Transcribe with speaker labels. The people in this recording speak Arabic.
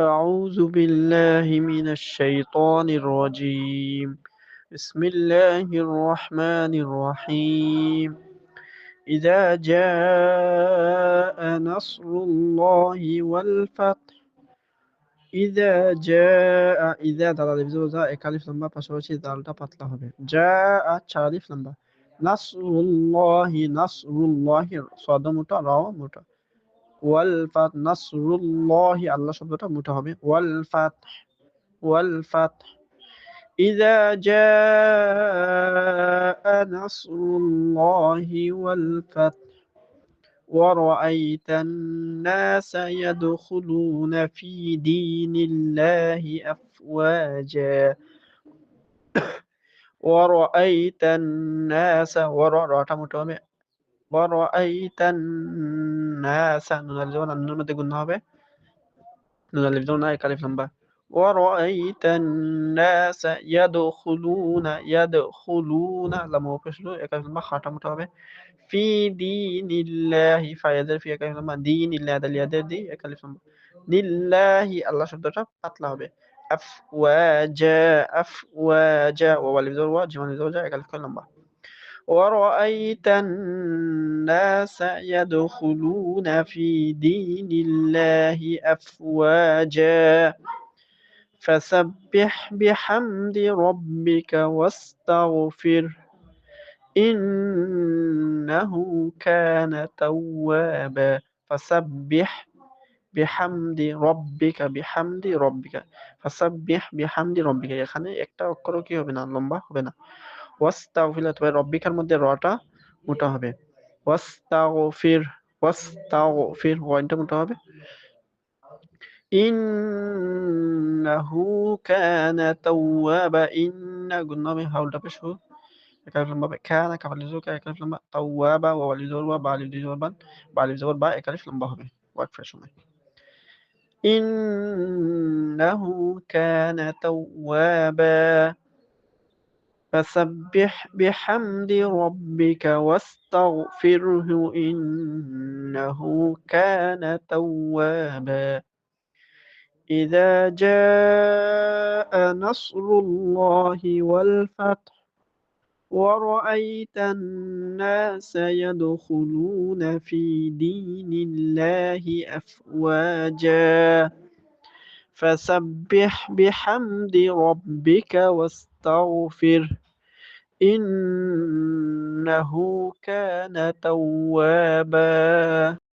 Speaker 1: أعوذ بالله من الشيطان الرجيم. بسم الله الرحمن الرحيم. إذا جاء نصر الله والفتح إذا جاء إذا دال الفيزو ذا إكاليف لمبا بشوشي دالتا دا بطلع جاء شاليف لمبا. نصر الله نصر الله. صادمتا راو متا ওয়াল ফাত নাসরুল্লাহি আল্লাহ শব্দটা মোটা হবে ওয়াল ফাত ওয়াল ফাত إذا جاء نصر الله والفتح ورأيت الناس يدخلون في دين الله أفواجا ورأيت الناس ورأيت متومئ ورأيت الناس নুন আলিফ যখন নুনের মধ্যে গুণ হবে নুন আলিফ যখন এক আলিফ লম্বা ورأيت الناس يدخلون يدخلون لما وقفلو এক আলিফ লম্বা খাটা মোটা হবে في دين الله ফায়াদের ফি এক আলিফ লম্বা দিন ইল্লাহ দালিয়াদের দি এক আলিফ লম্বা লিল্লাহি আল্লাহ শব্দটা পাতলা হবে আফওয়াজা আফওয়াজা ওয়া আলিফ জবর ওয়া জিমান জবর এক আলিফ লম্বা ورأيت الناس يدخلون في دين الله أفواجا فسبح بحمد ربك واستغفر إنه كان توابا فسبح بحمد ربك بحمد ربك فسبح بحمد ربك এখানে একটা অক্ষরও কি হবে না লম্বা হবে না ওয়াস্তাগফির তবে রব্বিকার মধ্যে রটা মোটা হবে ওয়াস্তাগফির ওয়াস্তাগফির ওয়াইনটা মোটা হবে ইন্নাহু কানা তাওয়াবা ইন্না গুন্নামে হাউলটা পেশ হো একালিফ লম্বা কানা কাফালি জোকা একালিফ লম্বা তাওয়াবা ওয়া ওয়ালি জবর ওয়া বালি জবর বান বালি জবর বা একালিফ লম্বা হবে ওয়াকফের সময় ইন্নাহু কানা তাওয়াবা فسبح بحمد ربك واستغفره إنه كان توابا. إذا جاء نصر الله والفتح ورأيت الناس يدخلون في دين الله أفواجا. فسبح بحمد ربك واستغفر إنه كان توابا.